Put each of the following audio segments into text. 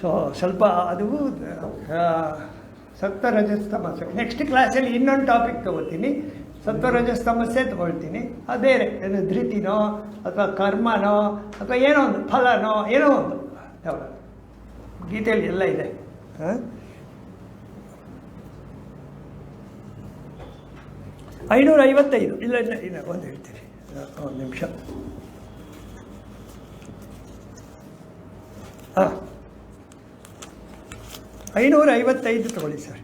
So ಸ್ವಲ್ಪ ಅದು ಆ, ಸತ್ವ ರಜಸ್ ತಮಸ್ಸೆ ನೆಕ್ಸ್ಟ್ ಕ್ಲಾಸಲ್ಲಿ ಇನ್ನೊಂದು ಟಾಪಿಕ್ ತಗೋತೀನಿ. ಸತ್ವ ರಜಸ್ ತಮಸ್ಸೆ ತಗೊಳ್ತೀನಿ. ಅದೇ ಧೃತಿನೋ ಅಥವಾ ಕರ್ಮನೋ ಅಥವಾ ಏನೋ ಒಂದು ಫಲನೋ ಏನೋ ಒಂದು. ಗೀತೆಯಲ್ಲಿ ಎಲ್ಲ ಇದೆ. ಐನೂರ ಐವತ್ತೈದು ಇಲ್ಲ ಇಲ್ಲ ಇಲ್ಲ ಒಂದು ಹೇಳ್ತೀನಿ. ಒಂದು ನಿಮಿಷ. ಐನೂರ ಐವತ್ತೈದು ತಗೊಳ್ಳಿ ಸರ್.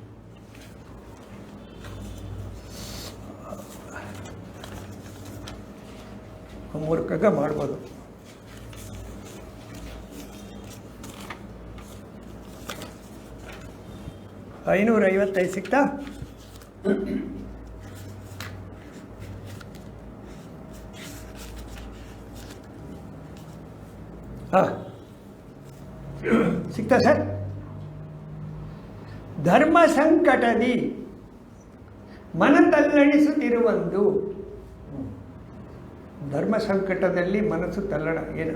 ಮೂರು ಕಗ್ಗ ಮಾಡ್ಬೋದು. ಐನೂರ ಐವತ್ತೈದು ಸಿಗ್ತಾ ಹಾಂ. ಸಿಗ್ತಾ ಸರ್? ಧರ್ಮ ಸಂಕಟದಿ ಮನ ತಲ್ಲಣಿಸುತ್ತಿರುವಂದು ಧರ್ಮ ಸಂಕಟದಲ್ಲಿ ಮನಸ್ಸು ತಲ್ಲಣ. ಏನು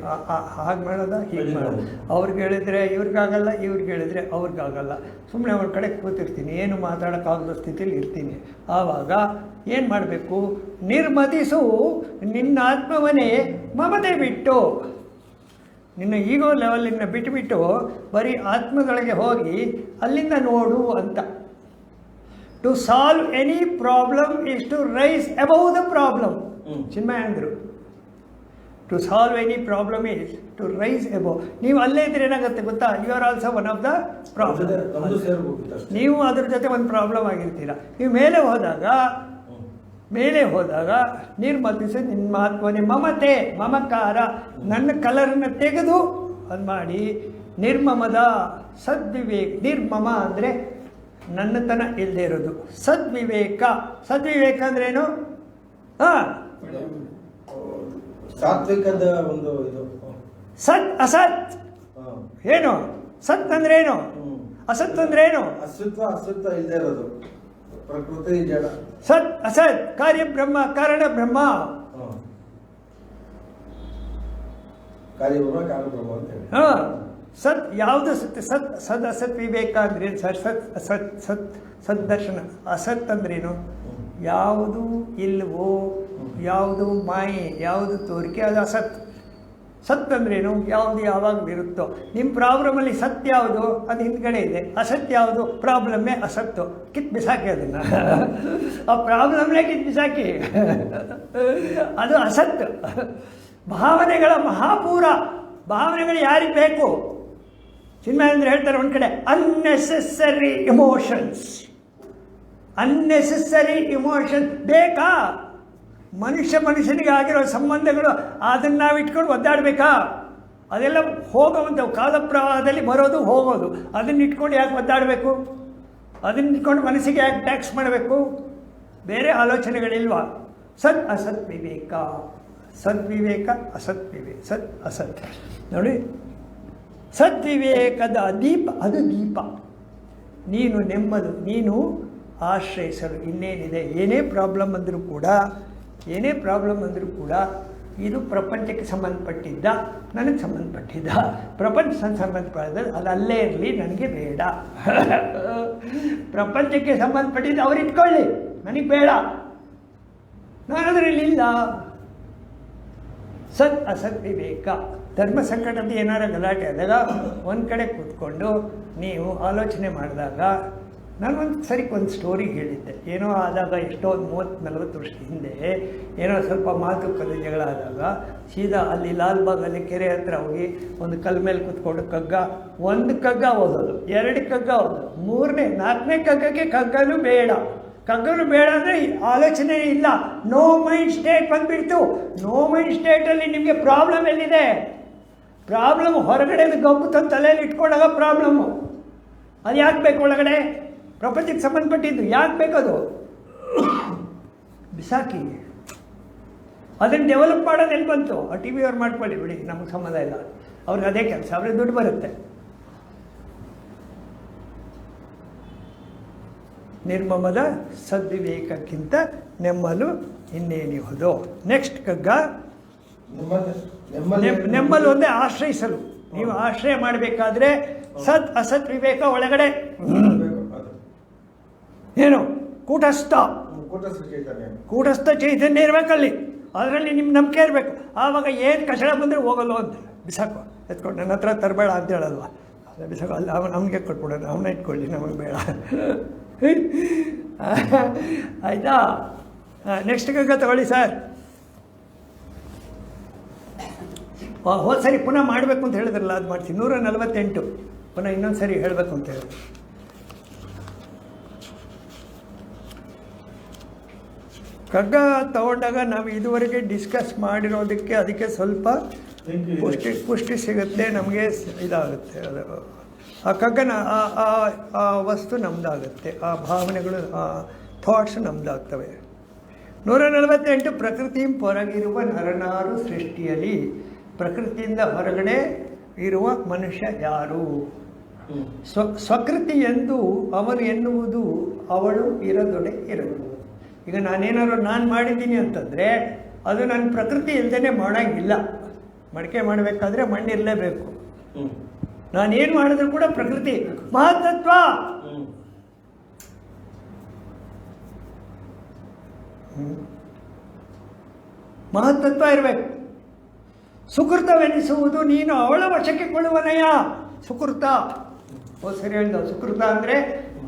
ಹಾಗೆ ಮಾಡೋದ? ಹೀಗೆ ಮಾಡೋದು. ಅವ್ರಿಗೆ ಹೇಳಿದ್ರೆ ಇವ್ರಿಗಾಗಲ್ಲ ಇವ್ರಿಗೆ ಹೇಳಿದ್ರೆ ಅವ್ರಿಗಾಗಲ್ಲ. ಸುಮ್ಮನೆ ಅವ್ರ ಕಡೆ ಕೂತಿರ್ತೀನಿ ಏನು ಮಾತಾಡೋಕ್ಕಾಗದ ಸ್ಥಿತಿಯಲ್ಲಿ ಇರ್ತೀನಿ. ಆವಾಗ ಏನು ಮಾಡಬೇಕು? ನಿರ್ಮತಿಸು ನಿನ್ನ ಆತ್ಮವನೇ ಮಮತೆ ಬಿಟ್ಟು ನಿನ್ನ ಈಗೋ ಲೆವೆಲಿನ ಬಿಟ್ಟುಬಿಟ್ಟು ಬರೀ ಆತ್ಮದೊಳಗೆ ಹೋಗಿ ಅಲ್ಲಿಂದ ನೋಡು ಅಂತ. To solve any problem is to rise above the problem hmm. Chinmaya ಅಂದರು to solve any problem is to rise above ನೀವು ಅಲ್ಲೇ ಇದ್ರೆ ಏನಾಗುತ್ತೆ ಗೊತ್ತಾ? You are also one of the problem ನೀವು ಅದ್ರ ಜೊತೆ ಒಂದು ಪ್ರಾಬ್ಲಮ್ ಆಗಿರ್ತೀರ. ನೀವು ಮೇಲೆ ಹೋದಾಗ. ಮೇಲೆ ಹೋದಾಗ ನಿರ್ಮತಿಸಿ ನಿನ್ನ ಮಹತ್ವನೇ ಮಮತೆ ಮಮಕಾರ ನನ್ನ ಕಲರನ್ನು ತೆಗೆದು ಅದು ಮಾಡಿ ನಿರ್ಮಮದ ಸದ್ವಿವೇಕ ನಿರ್ಮಮ ಅಂದರೆ ನನ್ನತನ ಇಲ್ಲದೆ ಇರೋದು. ಸದ್ವಿವೇಕ ಸದ್ವಿವೇಕ ಅಂದ್ರೇನು ಹಾಂ. ಸಾತ್ವಿಕದ ಒಂದು ಇದು. ಸತ್ ಅಸತ್. ಏನು? ಸತ್ ಅಂದ್ರೇನು. ಅಸತ್ ಅಂದ್ರೇನು ಅಸ್ತಿತ್ವ ಅಸ್ತಿತ್ವ ಇಲ್ಲದೆ ಇರೋದು. ಪ್ರಕೃತಿ ಜಡ. ಸತ್ ಅಸತ್ ಕಾರ್ಯ ಬ್ರಹ್ಮ ಕಾರಣ ಬ್ರಹ್ಮ. ಕಾರ್ಯ ಕಾರಣ ಬ್ರಹ್ಮ ಅಂತ ಹೇಳಿ. ಹಾ. ಸತ್ ಯಾವುದು ಸತ್ಯ? ಸತ್ ಸದ್ ಅಸತ್ ವಿವೇಕ ಅಂದ್ರೇನು ಸರ್ ಸತ್ ಅಸತ್ ಸತ್ ಸತ್ ದರ್ಶನ. ಅಸತ್ ಅಂದ್ರೇನು? ಯಾವುದು ಇಲ್ವೋ ಯಾವುದು ಮಾಯೆ ಯಾವುದು ತೋರಿಕೆ ಅದು ಅಸತ್. ಸತ್ ಅಂದ್ರೇನು ಯಾವುದು ಯಾವಾಗ ಇರುತ್ತೋ ನಿಮ್ಮ ಪ್ರಾಬ್ಲಮಲ್ಲಿ ಸತ್ಯ ಯಾವುದು? ಅದು ಹಿಂದ್ಗಡೆ ಇದೆ. ಅಸತ್ಯ ಯಾವುದು? ಪ್ರಾಬ್ಲಮ್ಮೇ ಅಸತ್ತು. ಕಿತ್ ಬಿಸಾಕಿ ಅದನ್ನು. ಆ ಪ್ರಾಬ್ಲಮ್ನೇ ಕಿತ್ ಬಿಸಾಕಿ. ಅದು ಅಸತ್ತು. ಭಾವನೆಗಳ ಮಹಾಪೂರ. ಭಾವನೆಗಳು ಯಾರಿಗೆ ಬೇಕು? ಚಿನ್ಮಯಂದ್ರ ಹೇಳ್ತಾರೆ ಒಂದು ಕಡೆ ಅನ್ನೆಸೆಸರಿ ಇಮೋಷನ್ಸ್ ಅನ್ನೆಸೆಸರಿ ಇಮೋಷನ್ಸ್ ಬೇಕಾ? ಮನುಷ್ಯ ಮನುಷ್ಯನಿಗೆ ಆಗಿರೋ ಸಂಬಂಧಗಳು ಅದನ್ನು ನಾವು ಇಟ್ಕೊಂಡು ಒದ್ದಾಡಬೇಕಾ? ಅದೆಲ್ಲ ಹೋಗುವಂಥ ಕಾಲ ಪ್ರವಾಹದಲ್ಲಿ ಬರೋದು ಹೋಗೋದು. ಅದನ್ನ ಇಟ್ಕೊಂಡು ಯಾಕೆ ಒದ್ದಾಡಬೇಕು? ಅದನ್ನ ಇಟ್ಕೊಂಡು ಮನಸ್ಸಿಗೆ ಯಾಕೆ ಟ್ಯಾಕ್ಸ್ ಮಾಡಬೇಕು? ಬೇರೆ ಆಲೋಚನೆಗಳಿಲ್ವಾ? ಸತ್ ಅಸತ್ ವಿವೇಕ ಸದ್ವಿವೇಕ ಅಸತ್ ವಿವೇಕ ಸತ್ ಅಸತ್. ನೋಡಿ ಸದ್ವಿವೇಕದ ದೀಪ, ಅದು ದೀಪ. ನೀನು ನೆಮ್ಮದು, ನೀನು ಆಶ್ರಯಿಸಲು ಇನ್ನೇನಿದೆ, ಏನೇ ಪ್ರಾಬ್ಲಮ್ ಅಂದರೂ ಕೂಡ ಏನೇ ಪ್ರಾಬ್ಲಮ್ ಅಂದರೂ ಕೂಡ ಇದು ಪ್ರಪಂಚಕ್ಕೆ ಸಂಬಂಧಪಟ್ಟಿದ್ದ, ನನಗೆ ಸಂಬಂಧಪಟ್ಟಿದ್ದ. ಪ್ರಪಂಚ ಸಂಬಂಧಪಟ್ಟಿದ್ದ ಅದು ಅಲ್ಲೇ ಇರಲಿ, ನನಗೆ ಬೇಡ. ಪ್ರಪಂಚಕ್ಕೆ ಸಂಬಂಧಪಟ್ಟಿದ್ದು ಅವ್ರು ಇಟ್ಕೊಳ್ಳಿ, ನನಗೆ ಬೇಡ. ನಾನು ಅದರಲ್ಲಿ ಇಲ್ಲ. ಸತ್ ಅಸತ್ ವಿವೇಕ. ಧರ್ಮ ಸಂಕಟದ ಏನಾರ ಗಲಾಟೆ ಆದಾಗ ಒಂದು ಕಡೆ ಕೂತ್ಕೊಂಡು ನೀವು ಆಲೋಚನೆ ಮಾಡಿದಾಗ ನಾನು ಒಂದು ಸರಿ ಒಂದು ಸ್ಟೋರಿ ಹೇಳಿದ್ದೆ. ಏನೋ ಆದಾಗ ಎಷ್ಟೋ ಒಂದು ಮೂವತ್ತು, ನಲವತ್ತು ವರ್ಷದ ಹಿಂದೆ ಏನೋ ಸ್ವಲ್ಪ ಮಾತುಕತೆ ಜಗಳ ಆದಾಗ ಸೀದಾ ಅಲ್ಲಿ ಲಾಲ್ಬಾಗಲ್ಲಿ ಕೆರೆ ಹತ್ರ ಹೋಗಿ ಒಂದು ಕಲ್ ಮೇಲೆ ಕೂತ್ಕೊಂಡು ಕಗ್ಗ, ಒಂದು ಕಗ್ಗ ಓದೋದು, ಎರಡು ಕಗ್ಗ ಓದೋದು, ಮೂರನೇ, ನಾಲ್ಕನೇ ಕಗ್ಗಕ್ಕೆ ಕಗ್ಗನೂ ಬೇಡ. ಕಗ್ಗನು ಬೇಡ ಅಂದರೆ ಆಲೋಚನೆ ಇಲ್ಲ. ನೋ ಮೈಂಡ್ ಸ್ಟೇಟ್ ಬಂದ್ಬಿಡ್ತು. ನೋ ಮೈಂಡ್ ಸ್ಟೇಟಲ್ಲಿ ನಿಮಗೆ ಪ್ರಾಬ್ಲಮ್ ಎಲ್ಲಿದೆ? ಪ್ರಾಬ್ಲಮ್ ಹೊರಗಡೆ ಗಬ್ಬು ತಂದು ತಲೆಯಲ್ಲಿ ಇಟ್ಕೊಂಡಾಗ ಪ್ರಾಬ್ಲಮ್ಮು ಅದು ಯಾಕೆ ಬೇಕು ಒಳಗಡೆ? ಪ್ರಪಂಚಕ್ಕೆ ಸಂಬಂಧಪಟ್ಟಿದ್ದು ಯಾಕೆ ಬೇಕದು? ಬಿಸಾಕಿ. ಅದನ್ನು ಡೆವಲಪ್ ಮಾಡೋದು ಎಲ್ಲಿ ಬಂತು? ಆ ಟಿ ವಿ ಅವ್ರು ಮಾಡ್ಕೊಳ್ಳಿ ಬಿಡಿ ನಮಗೆ ಸಂಬಂಧ ಇಲ್ಲ. ಅವ್ರಿಗೆ ಅದೇ ಕೆಲಸ ಅವ್ರಿಗೆ ದುಡ್ಡು ಬರುತ್ತೆ. ನಿರ್ಮಮದ ಸದ್ವಿವೇಕಕ್ಕಿಂತ ನೆಮ್ಮಲು ಇನ್ನೇನಿಹುದು? ನೆಕ್ಸ್ಟ್ ಕಗ್ಗ. ನೆಮ್ಮಲು ಒಂದೇ ಆಶ್ರಯಿಸಲು. ನೀವು ಆಶ್ರಯ ಮಾಡಬೇಕಾದ್ರೆ ಸತ್ ಅಸತ್ ವಿವೇಕ ಒಳಗಡೆ. ಏನು? ಕೂಟಸ್ಥ. ಕೂಟಸ್ಥ ಚೈತನ್ಯ. ಇರಬೇಕಲ್ಲಿ. ಅದರಲ್ಲಿ ನಿಮ್ಮ ನಂಬಿಕೆ ಇರಬೇಕು. ಆವಾಗ ಏನು ಕಷಾಯ ಬಂದರೆ ಹೋಗಲ್ಲ ಅಂತ. ಬಿಸಾಕು. ಎತ್ಕೊಂಡು ನನ್ನ ಹತ್ರ ತರಬೇಡ ಅಂತ ಹೇಳಲ್ವ? ಅಲ್ಲ ಬಿಸಾಕು. ಅಲ್ಲಿ ಅವನು ನಮಗೆ ಕೊಟ್ಬಿಡೋಣ. ಅವನ್ನ ಇಟ್ಕೊಳ್ಳಿ ನಮಗೆ ಬೇಡ. ಆಯಿತಾ? ನೆಕ್ಸ್ಟ್ ಗಂಗ ತಗೊಳ್ಳಿ ಸರ್ ಹೋದ ಸರಿ ಪುನಃ ಮಾಡಬೇಕು ಅಂತ ಹೇಳಿದ್ರಲ್ಲ ಅದು ಮಾಡ್ತೀನಿ ನೂರ ನಲವತ್ತೆಂಟು. ಪುನಃ ಇನ್ನೊಂದು ಸರಿ ಹೇಳಬೇಕು ಅಂತ ಹೇಳಿ ಕಗ್ಗ ತಗೊಂಡಾಗ ನಾವು ಇದುವರೆಗೆ ಡಿಸ್ಕಸ್ ಮಾಡಿರೋದಕ್ಕೆ ಅದಕ್ಕೆ ಸ್ವಲ್ಪ ಪುಷ್ಟಿ ಪುಷ್ಟಿ ಸಿಗುತ್ತೆ ನಮಗೆ ಇದಾಗುತ್ತೆ. ಅದು ಆ ಕಗ್ಗನ ಆ ಆ- ಆ ವಸ್ತು ನಮ್ಮದಾಗುತ್ತೆ ಆ ಭಾವನೆಗಳು ಆ ಥಾಟ್ಸ್ ನಮ್ಮದಾಗ್ತವೆ ನೂರ ನಲವತ್ತೆಂಟು ಪ್ರಕೃತಿ ಹೊರಗಿರುವ ನರನಾರು ಸೃಷ್ಟಿಯಲ್ಲಿ ಪ್ರಕೃತಿಯಿಂದ ಹೊರಗಡೆ ಇರುವ ಮನುಷ್ಯ ಯಾರು. ಸ್ವ ಸ್ವಕೃತಿ ಎಂದು ಅವರು ಎನ್ನುವುದು ಅವಳು ಇರದೊಡೆ ಇರದು ಈಗ ನಾನೇನಾದ್ರು ನಾನು ಮಾಡಿದ್ದೀನಿ ಅಂತಂದರೆ ಅದು ನನ್ನ ಪ್ರಕೃತಿ ಇಲ್ಲದೇ ಮಾಡೋಂಗಿಲ್ಲ. ಮಡಿಕೆ ಮಾಡಬೇಕಾದ್ರೆ ಮಣ್ಣಿರಲೇಬೇಕು. ನಾನೇನು ಮಾಡಿದ್ರು ಕೂಡ ಪ್ರಕೃತಿ ಮಹತ್ತತ್ವ. ಮಹತ್ತತ್ವ ಇರಬೇಕು. ಸುಕೃತವೆನಿಸುವುದು ನೀನು ಅವಳ ವಶಕ್ಕೆ ಕೊಳ್ಳುವನಯ್ಯ ಸುಕೃತ. ಓ ಸರಿ ಹೇಳ್ದ. ಸುಕೃತ ಅಂದರೆ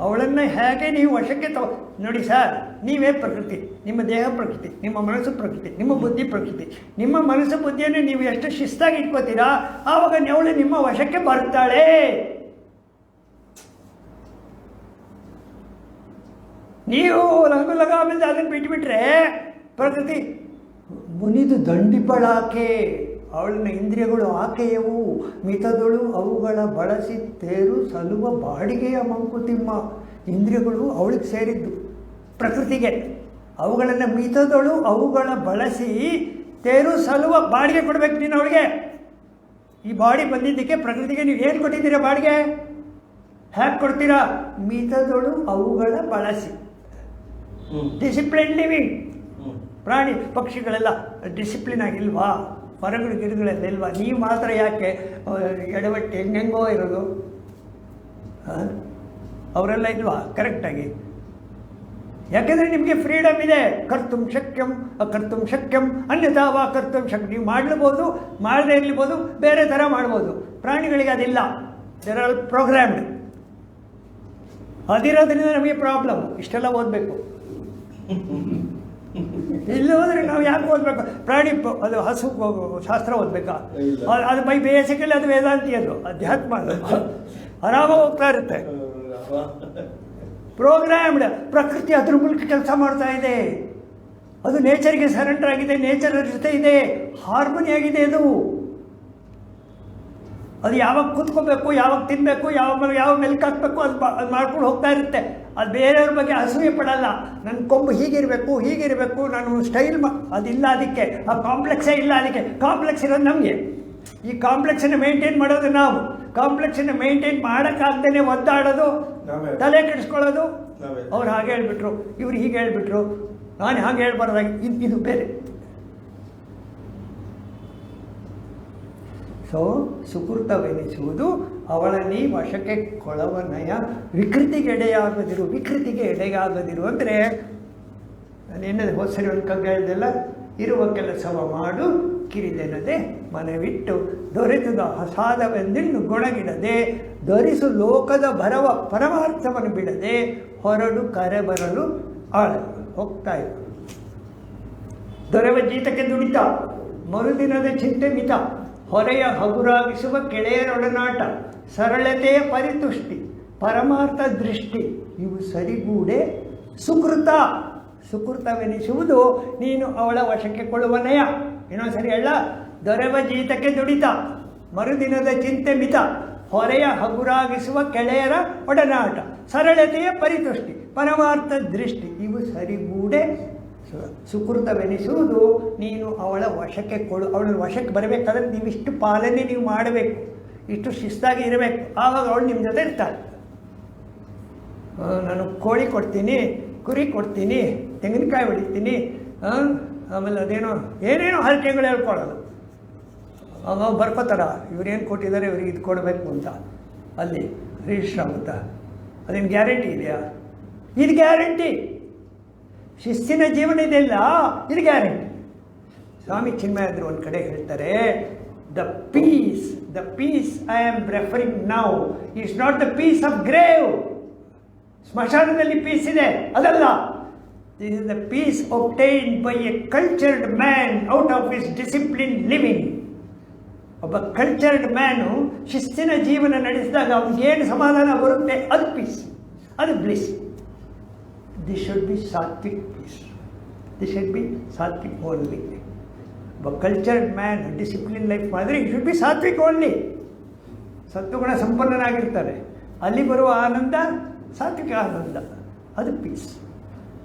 ಅವಳನ್ನು ಹೇಗೆ ನೀವು ವಶಕ್ಕೆ ತಗೋ ನೋಡಿ ಸರ್, ನೀವೇ ಪ್ರಕೃತಿ, ನಿಮ್ಮ ದೇಹ ಪ್ರಕೃತಿ, ನಿಮ್ಮ ಮನಸ್ಸು ಪ್ರಕೃತಿ, ನಿಮ್ಮ ಬುದ್ಧಿ ಪ್ರಕೃತಿ. ನಿಮ್ಮ ಮನಸ್ಸು ಬುದ್ಧಿಯನ್ನು ನೀವು ಎಷ್ಟು ಶಿಸ್ತಾಗಿ ಇಟ್ಕೋತೀರಾ? ಆವಾಗ ಅವಳು ನಿಮ್ಮ ವಶಕ್ಕೆ ಬರ್ತಾಳೆ ನೀವು ಲಘು ಲಗಾಮಿಂದ ಅದನ್ನು ಬಿಟ್ಬಿಟ್ರೆ ಪ್ರಕೃತಿ ಮುನಿದು ದಂಡಿಪಳಾಕೆ. ಅವಳನ್ನ ಇಂದ್ರಿಯಗಳು ಆಕೆಯವು ಮಿತದಳು ಅವುಗಳ ಬಳಸಿ ತೇರು ಸಲುವ ಬಾಡಿಗೆಯ ಮಂಕುತಿಮ್ಮ. ಇಂದ್ರಿಯಗಳು ಅವಳಿಗೆ ಸೇರಿದ್ದು ಪ್ರಕೃತಿಗೆ. ಅವುಗಳನ್ನು ಮಿತದಳು ಅವುಗಳ ಬಳಸಿ ತೇರು ಸಲುವ ಬಾಡಿಗೆ ಕೊಡ್ಬೇಕು ನೀನು ಅವಳಿಗೆ. ಈ ಬಾಡಿ ಬಂದಿದ್ದಕ್ಕೆ ಪ್ರಕೃತಿಗೆ ನೀವು ಏನು ಕೊಟ್ಟಿದ್ದೀರಾ ಬಾಡಿಗೆ? ಹ್ಯಾಕ್ ಕೊಡ್ತೀರಾ? ಮಿತದಳು ಅವುಗಳ ಬಳಸಿ. ಡಿಸಿಪ್ಲಿನ್ ಲಿವಿಂಗ್ ಪ್ರಾಣಿ ಪಕ್ಷಿಗಳೆಲ್ಲ ಡಿಸಿಪ್ಲಿನ್ ಆಗಿಲ್ವಾ? ಮರಗಳು ಗಿಡಗಳೆಲ್ಲ ಇಲ್ವಾ? ನೀವು ಮಾತ್ರ ಯಾಕೆ ಎಡವಟ್ಟು ಹೆಂಗೆಂಗೋ ಇರೋದು? ಅವರೆಲ್ಲ ಇಲ್ವಾ? ಕರೆಕ್ಟಾಗಿ ಯಾಕೆಂದರೆ ನಿಮಗೆ ಫ್ರೀಡಮ್ ಇದೆ. ಕರ್ತುಂ ಶಕ್ಯಂ, ಅಕರ್ತುಂ ಶಕ್ಯಂ. ಅನ್ಯಥಾ ವಾ ಕರ್ತುಂ ಶಕ್, ನೀವು ಮಾಡಲಬಹುದು ಮಾಡದೇ ಇರಲಿಬೋದು, ಬೇರೆ ಥರ ಮಾಡ್ಬೋದು. ಪ್ರಾಣಿಗಳಿಗೆ ಅದಿಲ್ಲ. ದೇರ್ ಆರ್ ಪ್ರೋಗ್ರಾಮ್ಡ್ ಅದಿರೋದ್ರಿಂದ ನಮಗೆ ಪ್ರಾಬ್ಲಮ್ ಇಷ್ಟೆಲ್ಲ ಓದಬೇಕು. ಇಲ್ಲಿ ಹೋದ್ರೆ ನಾವು ಯಾಕೆ ಓದಬೇಕು? ಪ್ರಾಣಿ ಅದು ಹಸು ಶಾಸ್ತ್ರ ಓದಬೇಕಾ? ಅದು- ಬೈ ಬೇಸಿಕಲಿ ಅದು ವೇದಾಂತಿ ಅದು ಅಧ್ಯಾತ್ಮ ಅದು. ಆರಾಮಾಗಿ ಹೋಗ್ತಾ ಇರುತ್ತೆ? ಪ್ರೋಗ್ರಾಮ್ಡ್ ಪ್ರಕೃತಿ ಅದ್ರ ಮೂಲಕ ಕೆಲಸ ಮಾಡ್ತಾ ಇದೆ. ಅದು ನೇಚರ್ಗೆ ಸರೆಂಡರ್ ಆಗಿದೆ ನೇಚರ್ ಜೊತೆ ಇದೆ ಹಾರ್ಮೋನಿ ಆಗಿದೆ ಅದು. ಅದು ಯಾವಾಗ ಕೂತ್ಕೋಬೇಕು ಯಾವಾಗ ತಿನ್ನಬೇಕು ಯಾವಾಗ ಯಾವ ಮೆಲ್ಕ್ ಹಾಕಬೇಕು ಅದು ಮಾಡ್ಕೊಂಡು ಹೋಗ್ತಾ ಇರುತ್ತೆ. ಅದು ಬೇರೆಯವ್ರ ಬಗ್ಗೆ ಅಸೂಯೆ ಪಡಲ್ಲ. ನನ್ನ ಕೊಂಬು ಹೀಗಿರಬೇಕು ಹೀಗಿರಬೇಕು ನಾನು ಸ್ಟೈಲ್ ಮಾ ಅದಿಲ್ಲ ಅದಕ್ಕೆ ಆ ಕಾಂಪ್ಲೆಕ್ಸೇ ಇಲ್ಲ ಅದಕ್ಕೆ. ಕಾಂಪ್ಲೆಕ್ಸ್ ಇರೋದು ನಮಗೆ. ಈ ಕಾಂಪ್ಲೆಕ್ಸನ್ನು ಮೇಂಟೈನ್ ಮಾಡೋದು ನಾವು. ಕಾಂಪ್ಲೆಕ್ಸನ್ನು ಮೇಂಟೈನ್ ಮಾಡೋಕ್ಕಾಗ್ದೇ ಒದ್ದಾಡೋದು ತಲೆ ಕೆಡಿಸ್ಕೊಳ್ಳೋದು. ಅವ್ರು ಹಾಗೆ ಹೇಳ್ಬಿಟ್ರು ಇವ್ರು ಹೀಗೆ ಹೇಳ್ಬಿಟ್ರು. ನಾನು ಹಾಗೆ ಹೇಳ್ಬಾರ್ದಾಗಿ. ಇದು ಇದು ಬೇರೆ. ಸೊ ಸುಕೃತವೆನಿಸುವುದು ಅವಳನ್ನೇ ವಶಕ್ಕೆ ಕೊಳವನಯ ವಿಕೃತಿಗೆ ಎಡೆಯಾಗದಿರು ವಿಕೃತಿಗೆ ಎಡೆಯಾಗದಿರು ಅಂದರೆ ನಾನು ಹೋದ ಸರಿ ಒಂದು ಕಗ್ಗ ಹೇಳ್ದೆಲ್ಲ, ಇರುವ ಕೆಲಸವ ಮಾಡು ಕಿರಿದೆನದೆ ಮನವಿಟ್ಟು. ದೊರೆತದ ಹಸಾದವೆಂದಿನ್ನು ಗೊಣಗಿಡದೆ, ದೊರಿಸು ಲೋಕದ ಭರವ ಪರಮಾರ್ಥವನ್ನು ಬಿಡದೆ, ಹೊರಡು ಕರೆ ಬರಲು ಆಳ ಹೋಗ್ತಾ ಇತ್ತು ದೊರೆವ ಜೀತಕ್ಕೆ ದುಡಿತ, ಮರುದಿನದ ಚಿಂತೆ ಮಿತ. ಹೊರೆಯ ಹಗುರಾಗಿಸುವ ಕೆಳೆಯರೊಡನಾಟ ಸರಳತೆಯ ಪರಿತುಷ್ಟಿ, ಪರಮಾರ್ಥ ದೃಷ್ಟಿ, ಇವು ಸರಿಗೂಡೆ. ಸುಕೃತ, ಸುಕೃತವೆನಿಸುವುದು ನೀನು ಅವಳ ವಶಕ್ಕೆ ಕೊಳ್ಳುವನಯ ಏನೋ ಸರಿ ಅಲ್ಲ ದೊರೆವ ಜೀತಕ್ಕೆ ದುಡಿತ, ಮರುದಿನದ ಚಿಂತೆ ಮಿತ, ಹೊರೆಯ ಹಗುರಾಗಿಸುವ ಕೆಳೆಯರ ಒಡನಾಟ, ಸರಳತೆಯ ಪರಿತುಷ್ಟಿ, ಪರಮಾರ್ಥ ದೃಷ್ಟಿ, ಇವು ಸರಿಗೂಡೆ. ಸುಕೃತವೆನಿಸುವುದು ನೀನು ಅವಳ ವಶಕ್ಕೆ ಕೊಡು, ಅವಳ ವಶಕ್ಕೆ ಬರಬೇಕಾದ್ರೆ ನೀವಿಷ್ಟು ಪಾಲನೆ ನೀವು ಮಾಡಬೇಕು. ಇಷ್ಟು ಶಿಸ್ತಾಗಿ ಇರಬೇಕು. ಆವಾಗ ಅವಳು ನಿಮ್ಮ ಜೊತೆ ಇರ್ತಾಳೆ. ನಾನು ಕೋಳಿ ಕೊಡ್ತೀನಿ, ಕುರಿ ಕೊಡ್ತೀನಿ, ತೆಂಗಿನಕಾಯಿ ಹೊಡಿತೀನಿ ಆಮೇಲೆ ಅದೇನೋ, ಏನೇನೋ ಹರಕೆಗಳು ಹೇಳ್ಕೊಳ್ಳೋದು. ಅವಾಗ ಬರ್ಕೋತಾರ, ಇವ್ರೇನು ಕೊಟ್ಟಿದ್ದಾರೆ, ಇವ್ರಿಗೆ ಇದು ಕೊಡಬೇಕು ಅಂತ. ಅಲ್ಲಿ ರಿಜಿಸ್ಟರ್ ಆಗುತ್ತಾ ಅದೇನು ಗ್ಯಾರಂಟಿ ಇದೆಯಾ? ಇದು ಗ್ಯಾರಂಟಿ. ಶಿಸ್ತಿನ ಜೀವನ ಇದೆಯಲ್ಲ? ಇದು ಗ್ಯಾರಂಟಿ. ಸ್ವಾಮಿ ಚಿನ್ಮಯಾದ್ರು ಒಂದು ಕಡೆ ಹೇಳ್ತಾರೆ the peace the peace I am referring now is not the peace of grave ಸ್ಮಶಾನದಲ್ಲಿ ಪೀಸ್ ಇದೆ, ಅದಲ್ಲ. This is the peace obtain by a cultured man out of is discipline living ಒಬ್ಬ ಕಲ್ಚರ್ಡ್ ಮ್ಯಾನು ಶಿಸ್ತಿನ ಜೀವನ ನಡೆಸಿದಾಗ ಅವ್ನಿಗೇನು ಸಮಾಧಾನ ಬರುತ್ತೆ? ಅದು ಪೀಸ್ ಅದು bliss this should be Satwik peace this should be Satwik only ಒಬ್ಬ ಕಲ್ಚರ್ಡ್ ಮ್ಯಾನ್ ಡಿಸಿಪ್ಲಿನ್ ಲೈಫ್ ಮಾಡಿದ್ರೆ it should be Satwik only ಸತ್ವಗುಣ ಸಂಪನ್ನನಾಗಿರ್ತಾರೆ ಅಲ್ಲಿ ಬರುವ ಆನಂದ ಸಾತ್ವಿಕ ಆನಂದ ಅದು ಪೀಸ್